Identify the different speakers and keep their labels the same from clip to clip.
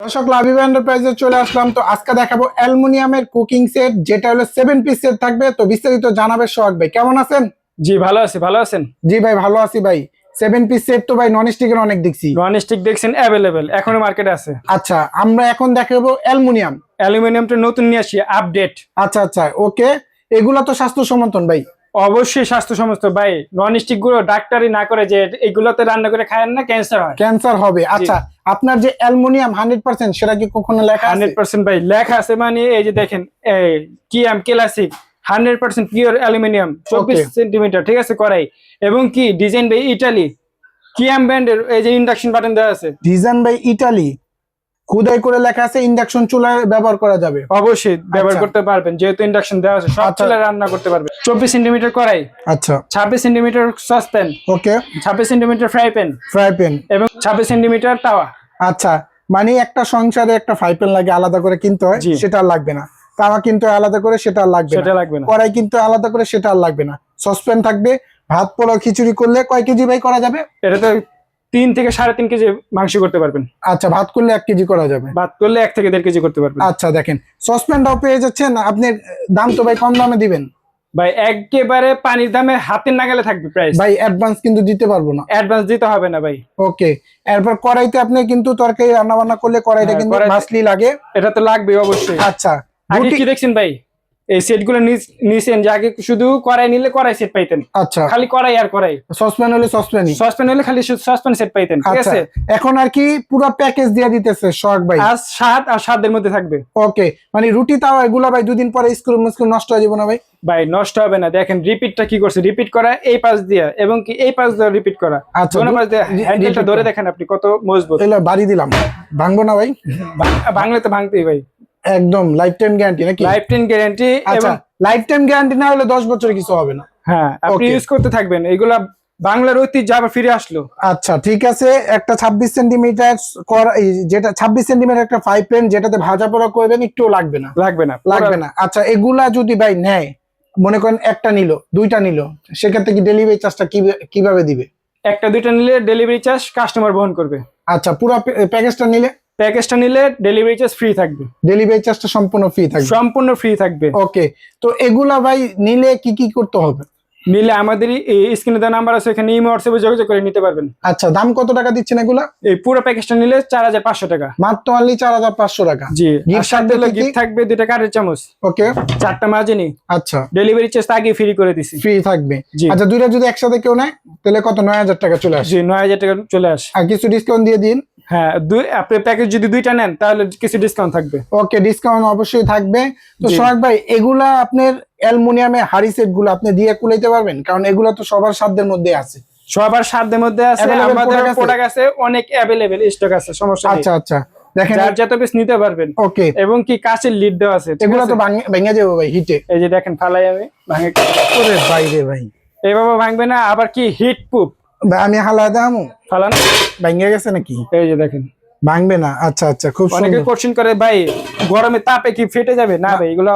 Speaker 1: দর্শক লাভিভ এন্টারপ্রাইজে চলে আসলাম। তো আজকে দেখাবো অ্যালুমিনিয়ামের কুকিং সেট যেটা হলো সেভেন পিস সেট থাকবে। তো বিস্তারিত জানাবে সোহাগ ভাই। কেমন আছেন?
Speaker 2: জি ভালো আছি ভালো আছেন?
Speaker 1: জি ভাই ভালো আছি ভাই। সেভেন পিস সেট তো ভাই নন স্টিকের অনেক দেখছি।
Speaker 2: নন স্টিক দেখছেন অ্যাভেলেবেল এখনও মার্কেটে আছে।
Speaker 1: আচ্ছা আমরা এখন দেখাবো অ্যালুমিনিয়াম।
Speaker 2: অ্যালুমিনিয়ামটা নতুন নিয়ে আসি আপডেট
Speaker 1: আচ্ছা আচ্ছা ওকে এগুলা তো স্বাস্থ্য সমর্থন ভাই।
Speaker 2: অবশ্যই স্বাস্থ্য সমস্ত ভাই নন স্টিকগুলো ডাক্তারি না করে যে এগুলোতে রান্না করে খায় না ক্যান্সার হয়।
Speaker 1: ক্যান্সার হবে। আচ্ছা আপনার যে অ্যালুমিনিয়াম হান্ড্রেড পার্সেন্ট সেটা কি কখনো লেখা
Speaker 2: হান্ড্রেড পার্সেন্ট ভাই লেখা আছে মানে এই যে দেখেন এই Kiam classic hundred percent pure aluminium চব্বিশ সেন্টিমিটার ঠিক আছে করাই। এবং কি ডিজাইন ভাই ইটালি। কি এম ব্র্যান্ডের এই যে ইন্ডাকশন বাটন দেওয়া আছে।
Speaker 1: Design by Italy. খুদাই করে লেখা আছে ইন্ডাকশন চুলায় ব্যবহার করা যাবে।
Speaker 2: অবশ্যই ব্যবহার
Speaker 1: আচ্ছা।
Speaker 2: করতে পারবেন যেহেতু ইন্ডাকশন দেওয়া আছে সব
Speaker 1: আচ্ছা।
Speaker 2: চুলায় রান্না করতে পারবেন। চব্বিশ সেন্টিমিটার করাই
Speaker 1: আচ্ছা।
Speaker 2: ছাব্বিশ সেন্টিমিটার সসপ্যান
Speaker 1: ওকে।
Speaker 2: ছাব্বিশ centimetre fry pan
Speaker 1: fry pan
Speaker 2: এবং ছাব্বিশ সেন্টিমিটার তাওয়া।
Speaker 1: আচ্ছা মানে একটা সংসারে একটা ফ্রাই প্যান লাগে আলাদা করে কিনতে হয় সেটা লাগবে না। তাওয়া কিন্তু আলাদা করে সেটা আর লাগবে
Speaker 2: সেটা লাগবে না।
Speaker 1: কড়াই কিন্তু আলাদা করে সেটা আর লাগবে না। সসপ্যান থাকবে ভাত পোলাও খিচুড়ি করলে কয় কেজি ভাই করা যাবে?
Speaker 2: এটাতে তিন থেকে সাড়ে তিন কেজি মাংস করতে পারবেন।
Speaker 1: আচ্ছা ভাত করলে এক কেজি করা যাবে?
Speaker 2: ভাত করলে এক থেকে দেড় কেজি করতে পারবেন।
Speaker 1: আচ্ছা দেখেন সসপ্যানটাও পেয়ে যাচ্ছেন। আপনি দাম তো ভাই কম দামে দিবেন।
Speaker 2: ভাই একেবারে পানির দামে হাতের নাগালে থাকবে প্রাইস
Speaker 1: ভাই অ্যাডভান্স কিন্তু দিতে পারব না।
Speaker 2: অ্যাডভান্স দিতে হবে না ভাই।
Speaker 1: ওকে এরপর কড়াইতে আপনি কিন্তু তরকারি রান্না বান্না করলে কড়াইটা
Speaker 2: হ্যাঁ,
Speaker 1: কিন্তু মাছলি লাগে।
Speaker 2: এটা তো লাগবে অবশ্যই।
Speaker 1: আচ্ছা
Speaker 2: কি দেখছেন ভাই? এই সেটগুলো নিছেন যে আগে শুধু কড়াই নিলে কড়াই সেট পাইতেন।
Speaker 1: আচ্ছা।
Speaker 2: খালি কড়াই আর কড়াই।
Speaker 1: সসপ্যান হলে সসপ্যানই।
Speaker 2: সসপ্যান হলে খালি সসপ্যান সেট পাইতেন ঠিক
Speaker 1: আচ্ছা।
Speaker 2: আছে?
Speaker 1: এখন আর কি পুরো প্যাকেজ দিয়ে দিতেছে সোহাগ ভাই।
Speaker 2: আর সাত আর সাতের মধ্যে থাকবে।
Speaker 1: ওকে। মানে রুটি তাও এগুলো ভাই দুদিন পরে স্ক্রু মুস্ক্রু নষ্ট হয়ে যাবে না ভাই?
Speaker 2: ভাই নষ্ট হবে না। দেখেন রিপিটটা কি করছে? রিপিট করা এই পাশ দিয়ে এবং কি এই পাশ দিয়ে রিপিট করা।
Speaker 1: আচ্ছা
Speaker 2: দোনো পাশ দিয়ে হ্যান্ডেলটা ধরে দেখেন আপনি কত মজবুত।
Speaker 1: এগুলো বাড়ি দিলাম। ভাঙবো না ভাই?
Speaker 2: বাং- বাংলাতে ভাঙতেই ভাই।
Speaker 1: একদম লাইফ টাইম গ্যারান্টি নাকি?
Speaker 2: লাইফ টাইম গ্যারান্টি
Speaker 1: আচ্ছা লাইফ টাইম গ্যারান্টি না হলে দশ বছর কিছু হবে না।
Speaker 2: হ্যাঁ আপনি ইউজ করতে থাকবেন। এগুলা বাংলার ঐতিহ্য আবার ফিরে আসলো।
Speaker 1: আচ্ছা ঠিক আছে। একটা ছাব্বিশ সেন্টিমিটার যেটা ছাব্বিশ সেন্টিমিটার একটা ফাইভ পেন যেটাতে ভাজা পোড়া করবেন একটু লাগবে না।
Speaker 2: লাগবে না
Speaker 1: লাগবে না। আচ্ছা এগুলা যদি ভাই নেয় মনে করেন একটা নিল দুইটা নিল সেক্ষেত্রে কি ডেলিভারি চার্জটা কীভাবে দিবে?
Speaker 2: একটা দুইটা নিলে ডেলিভারি চার্জ কাস্টমার বহন করবে।
Speaker 1: আচ্ছা পুরো প্যাকেজটা নিলে?
Speaker 2: প্যাকেজটা নিলে ডেলিভারি চার্জ ফ্রি থাকবে।
Speaker 1: ডেলিভারি চার্জটা সম্পূর্ণ ফ্রি থাকবে।
Speaker 2: সম্পূর্ণ ফ্রি থাকবে।
Speaker 1: ওকে তো এগুলা ভাই নিলে কি কি করতে হবে?
Speaker 2: নিলে আমাদের স্ক্রিনে দেওয়া নাম্বার আছে এখানে ইমো হোয়াটসঅ্যাপে যোগাযোগ করে নিতে পারবেন।
Speaker 1: আচ্ছা দাম কত টাকা দিচ্ছেন এগুলা?
Speaker 2: এই পুরো প্যাকেজটা নিলে চার হাজার পাঁচশো টাকা।
Speaker 1: মাত্র অনলি চার হাজার পাঁচশো টাকা।
Speaker 2: জি আর সাথে? গিফট থাকবে দুটা কাঠের চামচ।
Speaker 1: ওকে
Speaker 2: চারটা মাঝিনি
Speaker 1: আচ্ছা।
Speaker 2: ডেলিভারি চার্জ আগে ফ্রি করে দিছি।
Speaker 1: ফ্রি থাকবে। আচ্ছা দুইটা যদি একসাথে কেউ নেয় তাহলে কত? নয় হাজার টাকা চলে আসে।
Speaker 2: জি নয় হাজার টাকা চলে আসে।
Speaker 1: আর কিছু ডিসকাউন্ট দিয়ে দিন।
Speaker 2: হ্যাঁ দুই আপনি প্যাকেজ যদি দুইটা নেন তাহলে কিছু ডিসকাউন্ট থাকবে।
Speaker 1: ওকে ডিসকাউন্ট অবশ্যই থাকবে। তো। সোহাগ ভাই এগুলা আপনার অ্যালুমিনিয়ামে হাড়ি সেটগুলো আপনি দিয়ে কুলাইতে পারবেন? কারণ এগুলা তো সবার সাধ্যের মধ্যে আছে।
Speaker 2: সবার সাধ্যের মধ্যে আছে আমাদের প্রোডাক্ট আছে? অনেক অ্যাভেলেবেল স্টক আছে সমস্যা নেই।
Speaker 1: আচ্ছা আচ্ছা। দেখেন
Speaker 2: যার যত পিস নিতে পারবেন।
Speaker 1: ওকে।
Speaker 2: এবং কি লিড দেওয়া আছে
Speaker 1: এগুলো তো ভাঙে- ভেঙে যাবে ভাই হিটে
Speaker 2: এই যে দেখেন ফালাই আমি ভাঙে
Speaker 1: ওরে বাইরে ভাই।
Speaker 2: এইভাবে ভাঙবে না আবার কি হিট প্রুফ
Speaker 1: ভাই, আমি হালা দাম
Speaker 2: ফালান
Speaker 1: ভেঙে গেছে নাকি?
Speaker 2: এই যে দেখেন।
Speaker 1: ভাঙবে না? আচ্ছা আচ্ছা খুব
Speaker 2: অনেকে কোশ্চেন করে ভাই গরমে তাপে কি ফেটে যাবে? না ভাই এগুলো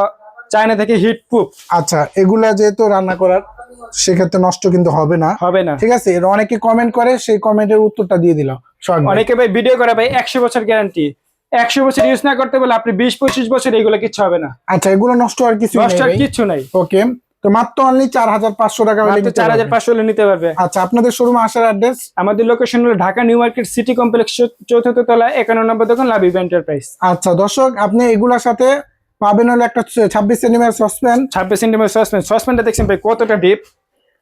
Speaker 2: চায়না থেকে হিট প্রুফ
Speaker 1: আচ্ছা এগুলা যেহেতু রান্না করার সেক্ষেত্রে নষ্ট কিন্তু হবে না।
Speaker 2: হবে না।
Speaker 1: ঠিক আছে এর অনেকে কমেন্ট করে সেই কমেন্টের উত্তরটা দিয়ে দিল। সোহাগ
Speaker 2: অনেকে ভাই ভিডিও করে ভাই একশো বছর গ্যারান্টি একশো বছর ইউজ না করতে বলে আপনি বিশ পঁচিশ বছর এগুলো কিচ্ছু হবে না।
Speaker 1: আচ্ছা এগুলো নষ্ট আর কিছু
Speaker 2: নষ্ট আর কিছু নাই।
Speaker 1: ওকে তো মাত্র অনলি চার হাজার পাঁচশো টাকা
Speaker 2: চার হাজার পাঁচশো হলে নিতে পারবে।
Speaker 1: আচ্ছা আপনাদের শোরুম আসার অ্যাড্রেস
Speaker 2: আমাদের লোকেশন হলো Dhaka New Market City Complex চতুর্থ তলা একান্ন নম্বর দোকান লাভিভ এন্টারপ্রাইজ
Speaker 1: আচ্ছা দর্শক আপনি এগুলার সাথে পাবেন হলো একটা ছাব্বিশ সেন্টিমিটার সসপ্যান
Speaker 2: ছাব্বিশ সেন্টিমিটার সসপেন সসপেনটা দেখছেন ভাই কতটা ডিপ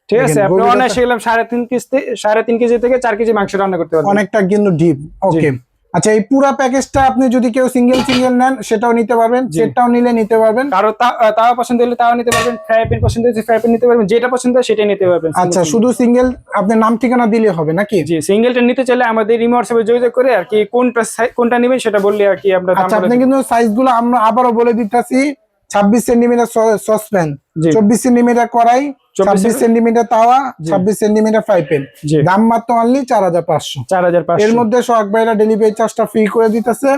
Speaker 2: ঠিক আছে আপনি অনায়াসে গেলাম সাড়ে তিন কেজি সাড়ে তিন কেজি থেকে চার কেজি মাংস রান্না করতে পারবেন।
Speaker 1: অনেকটা কিন্তু ডিপ ওকে আচ্ছা এই পুরো প্যাকেজটা আপনি যদি কেউ সিঙ্গেল সিঙ্গেল নেন সেটাও নিতে পারবেন। সেটাও নিলে নিতে পারবেন।
Speaker 2: কারও তাও পছন্দ হলে তাও নিতে পারবেন ফ্রাই প্যান পছন্দ হলে ফ্রাই প্যান নিতে পারবেন যেটা পছন্দ হয় সেটাই নিতে পারবেন
Speaker 1: আচ্ছা শুধু সিঙ্গেল আপনার নাম ঠিকানা দিলে হবে নাকি?
Speaker 2: জি সিঙ্গেলটা নিতে চাইলে আমাদের রিমো হোয়াটসঅ্যাপে যোগাযোগ করে আর কি কোনটা কোনটা নেবেন সেটা বললে আর কি আমরা
Speaker 1: আচ্ছা আপনি কিন্তু সাইজগুলো আমরা আবারও বলে দিতেছি। ছাব্বিশ সেন্টিমিটার সসপ্যান চব্বিশ সেন্টিমিটার কড়াই
Speaker 2: 24
Speaker 1: ছাব্বিশ সেন্টিমিটার তাওয়া ছাব্বিশ সেন্টিমিটার ফ্রাই প্যান দাম মাত্র অনলি চার হাজার পাঁচশো।
Speaker 2: চার হাজার
Speaker 1: এর মধ্যে সোহাগ ভাইরা ডেলিভারি চার্জটা ফ্রি করে দিতেছে।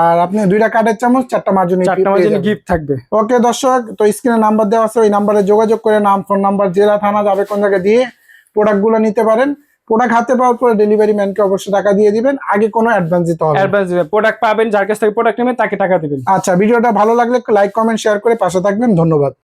Speaker 1: আর আপনি দুইটা কার্ডের চামচ চারটা মার্জনী
Speaker 2: গিফট থাকবে।
Speaker 1: ওকে দর্শক তো স্ক্রিনে নাম্বার দেওয়া আছে ওই নাম্বারে যোগাযোগ করে নাম ফোন নাম্বার জেলা থানা যাবে কোন জায়গায় দিয়ে প্রোডাক্টগুলো নিতে পারেন। প্রোডাক্ট হাতে পাওয়ার পরে ডেলিভারি ম্যানকে অবশ্যই টাকা দিয়ে দিবেন। আগে কোনো অ্যাডভান্স দিতে হবে
Speaker 2: অ্যাডভান্স দিবেন। প্রোডাক্ট পাবেন যার কাছ থেকে প্রোডাক্ট নেবেন তাকে টাকা দিবেন।
Speaker 1: আচ্ছা ভিডিওটা ভালো লাগলে লাইক কমেন্ট শেয়ার করে পাশে থাকবেন। ধন্যবাদ।